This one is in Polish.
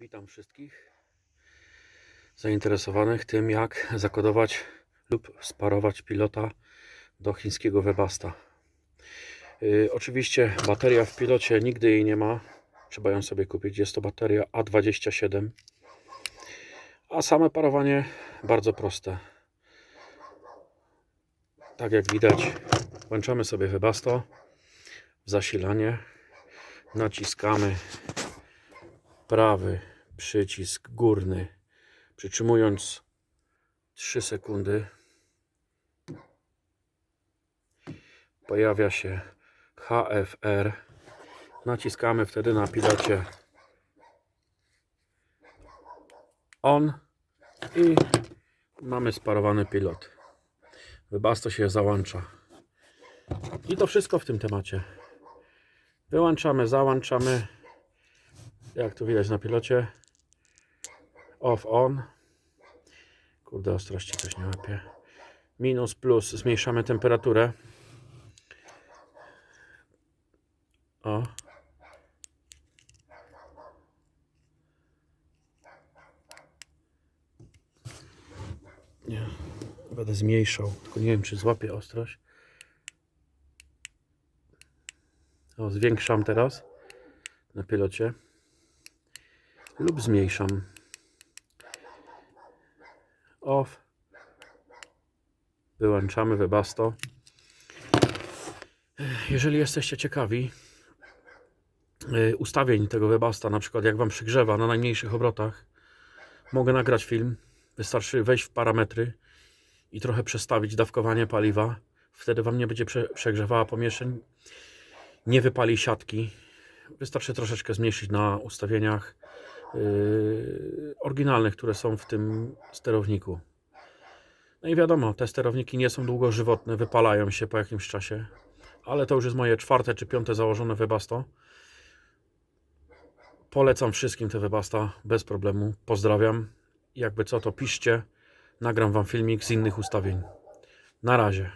Witam wszystkich zainteresowanych tym, jak zakodować lub sparować pilota do chińskiego Webasta. Yy, oczywiście bateria w pilocie nigdy jej nie ma. Trzeba ją sobie kupić. Jest to bateria A27. A same parowanie bardzo proste. Tak jak widać, włączamy sobie Webasto w zasilanie. Naciskamy prawy przycisk górny, przytrzymując 3 sekundy, pojawia się HFR. Naciskamy wtedy na pilocie on i mamy sparowany pilot. Wybasto się załącza. I to wszystko w tym temacie. Wyłączamy, załączamy jak tu widać na pilocie off on. Kurde ostrości coś nie łapie. Minus plus zmniejszamy temperaturę. O. Nie będę zmniejszał tylko nie wiem czy złapię ostrość. O, zwiększam teraz na pilocie lub zmniejszam. Off. Wyłączamy Webasto. Jeżeli jesteście ciekawi y, ustawień tego Webasta, na przykład jak Wam przygrzewa na najmniejszych obrotach, mogę nagrać film. Wystarczy wejść w parametry i trochę przestawić dawkowanie paliwa. Wtedy Wam nie będzie prze przegrzewała pomieszczeń. Nie wypali siatki. Wystarczy troszeczkę zmniejszyć na ustawieniach yy, oryginalnych, które są w tym sterowniku. No i wiadomo, te sterowniki nie są długożywotne, wypalają się po jakimś czasie, ale to już jest moje czwarte czy piąte założone Webasto. Polecam wszystkim te Webasta bez problemu. Pozdrawiam. Jakby co, to piszcie. Nagram Wam filmik z innych ustawień. Na razie.